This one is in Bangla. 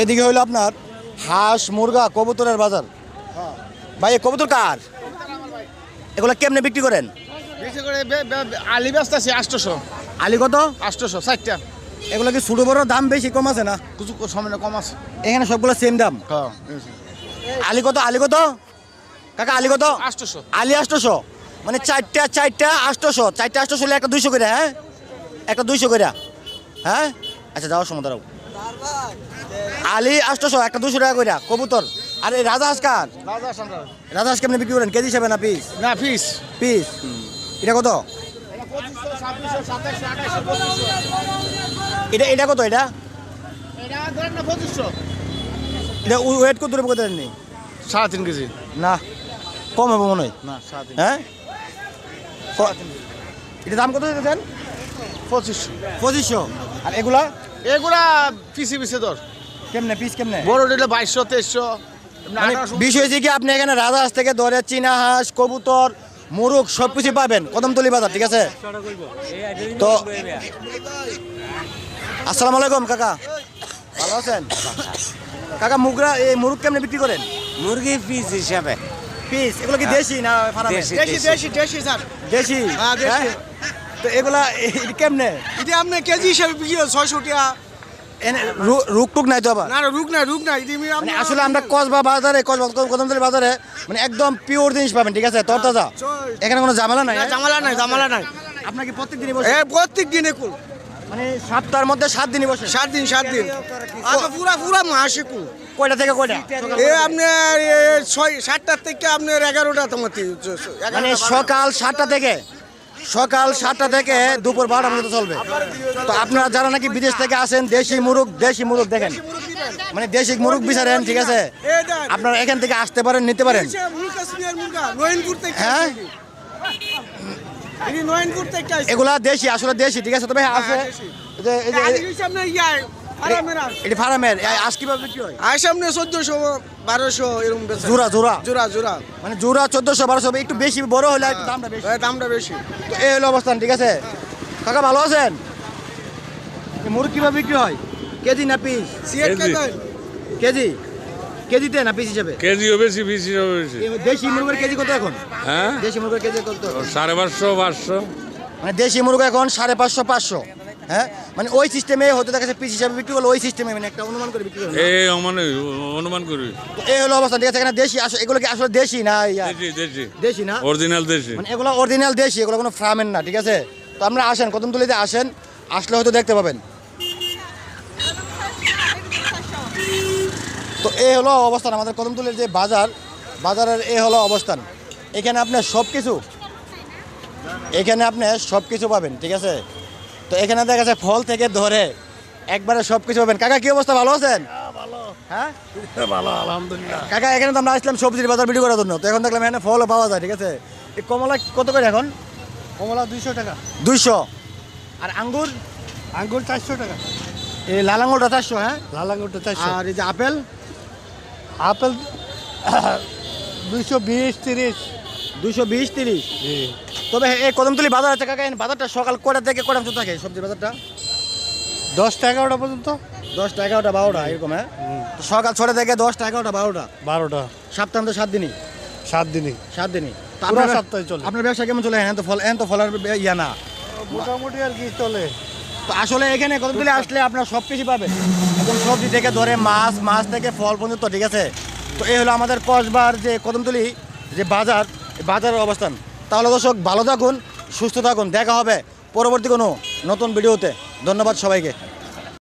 এদিকে হইল আপনার হাঁস মুরগা কবুতরের বাজার। ভাই কবুতর কার? এগুলো কেমনে বিক্রি করেন? আলি ব্যস্ত আছে আটশোশো। আলি কত? আটশোশো ষাটটা। এগুলো কি ছোটো বড় দাম বেশি কম আছে না? কিছু সামনে কম আছে। এখানে সবগুলো সেম দাম? আলি কত? আলি কত? কাকা আলি কত? আটশোশো। আলি আষ্টশো মানে চারটা চারটা আষ্টশো চারটা আষ্টশো হলে একটা দুইশো করে হ্যাঁ? একটা দুইশো করে। হ্যাঁ? আচ্ছা যাওয়ার সময় দাঁড়াও। আলি আষ্টশো একটা দুশো টাকা করে কবুতর। আর এই রাজা হাঁস কার? রাজা হাঁস কেমনি বিক্রি করেন? কেজি হিসাবে না পিস? না ফিস পিস? এটা কত? এটা এটা কত এটা? ওয়েট কত রূপ কত নেই? সাড়ে তিন কেজি। না কম হবে মনে হয়। না হ্যাঁ? এটা দাম কত পঁচিশশো। পঁচিশশো। আর এগুলা? এগুলা পিসি পিসে ধর কেমনে পিস কেমনে? বড় দিলে বাইশশো তেইশশো। মানে বিষয় হয়েছে কি আপনি এখানে রাজা হাঁস থেকে ধরে চীনা হাঁস কবুতর মুরুগ সব কিছু পাবেন কদমতলি বাজার ঠিক আছে? তো আসসালামু আলাইকুম কাকা। ভালো আছেন? কাকা মুগরা এই মুরুগ কেমনে বিক্রি করেন? মুরগি পিস হিসাবে। পিস এগুলো কি দেশি না দেশি। দেশি দেশি। দেশি স্যার। দেশি? হ্যাঁ, দেশি। হ্যাঁ? তো এগুলা কেমনে? এটা আপনি কেজি হিসাবে বিক্রি ছয়শো টাকা। রুক টুক নাই তো আবার? না রুক না রুক না এটা আমি মানে আসলে আমরা কসবা বাজারে কসবা কদমতলি বাজারে মানে একদম পিওর জিনিস পাবেন ঠিক আছে? তরতাজা এখানে কোনো ঝামেলা নাই হ্যাঁ? জামালা নাই জামালা নাই। আপনার কি প্রত্যেক দিনই বসে? প্রত্যেক দিনে কুল। মানে সপ্তাহের মধ্যে সাত দিনই বসে? সাত দিন সাত দিন। আচ্ছা পুরা পুরা মাসে কুল। কয়টা থেকে কয়টা? এ আপনার ছয় সাতটার থেকে আপনার এগারোটা তোমার মানে সকাল সাতটা থেকে? সকাল সাতটা থেকে দুপুর বারোটা পর্যন্ত চলবে। তো আপনারা যারা নাকি বিদেশ থেকে আসেন দেশি মুরগ দেশি মুরগ দেখেন। মানে দেশি মুরগ বিচারেন ঠিক আছে? আপনারা এখান থেকে আসতে পারেন নিতে পারেন। হ্যাঁ? এগুলা দেশি আসলে দেশি ঠিক আছে? তবে আছে। এটি ফার্মের। আজ কীভাবে বিক্রি হয়? সামনে চোদ্দশো বারোশো এরকম বেচে। জোড়া জোড়া? জোড়া জোড়া। মানে জোড়া চোদ্দশো বারোশো একটু বেশি বড় হলে দামটা বেশি। দামটা বেশি। তো এই হলো অবস্থান ঠিক আছে? কাকা ভালো আছেন? কীভাবে বিক্রি হয়? কেজি না পিস? CEAT KG. কেজিতে না পিস হিসাবে? কেজিও বেশি পিসিও বেশি। দেশি মুরগের কেজি কত এখন? হ্যাঁ? দেশি মুরগের কেজি কত? সাড়ে পাঁচশো পাঁচশো। মানে দেশি মুরগ এখন সাড়ে পাঁচশো পাঁচশো। হ্যাঁ? মানে ওই সিস্টেমে হতে দেখা যাচ্ছে পিস হিসাবে বিক্রি করলে ওই সিস্টেমে মানে একটা অনুমান করে বিক্রি করবে এই মানে অনুমান করি। তো এই হলো অবস্থা ঠিক আছে? এখানে দেশি আসলে এগুলো কি আসলে দেশি না ইয়া? দেশি দেশি। দেশি না? অরিজিনাল দেশি। মানে এগুলো অরিজিনাল দেশি এগুলো কোনো ফার্মের না ঠিক আছে? তো আমরা আসেন কদমতলিতে আসেন আসলে হয়তো দেখতে পাবেন। তো এই হলো অবস্থান আমাদের কদমতলির যে বাজার বাজারের এই হলো অবস্থান। এখানে আপনি সব কিছু এখানে আপনি সব কিছু পাবেন ঠিক আছে? তো এখানে দেখা যাচ্ছে ফল থেকে ধরে একবারে সব কিছু পাবেন। কাকা কি অবস্থা? ভালো আছেন? হ্যাঁ ভালো আলহামদুলিল্লাহ। কাকা এখানে তো আমরা আসলাম সবজির বাজার ভিডিও করার জন্য। তো এখন দেখলাম এখানে ফলও পাওয়া যায় ঠিক আছে? এই কমলা কত করে এখন? কমলা দুইশো টাকা। দুইশো? আর আঙ্গুর? আঙ্গুর চারশো টাকা। এই লাল আঙ্গুরটা চারশো হ্যাঁ? লাল আঙ্গুরটা চারশো। আর এই যে আপেল? আপেল দুইশো বিশ তিরিশ। দুইশো বিশ তিরিশ। তবে এই কদমতলি বাজার আছে কাকা বাজারটা সকাল কটা থেকে কটা পর্যন্ত থাকে সবজি বাজারটা? দশটা এগারোটা পর্যন্ত। দশটা এগারোটা বারোটা এরকম হ্যাঁ? সকাল ছটা থেকে দশটা এগারোটা বারোটা? বারোটা। সপ্তাহ তো সাত দিনই? সাত দিনই। সাত দিনই। আপনার সপ্তাহে চলে। আপনার ব্যবসা কেমন চলে? হ্যাঁ তো ফল হ্যাঁ তো ফলের ইয়া না। মোটামুটি আর কি চলে। তো আসলে এখানে কতগুলি আসলে আপনার সব কিছু পাবেন। একদম সবজি থেকে ধরে মাছ মাছ থেকে ফল পর্যন্ত ঠিক আছে? তো এই হলো আমাদের কসবার যে কদমতলি যে বাজার। বাজারের অবস্থান। তাহলে দর্শক, ভালো থাকুন, সুস্থ থাকুন, দেখা হবে পরবর্তী কোনো নতুন ভিডিওতে। ধন্যবাদ সবাইকে।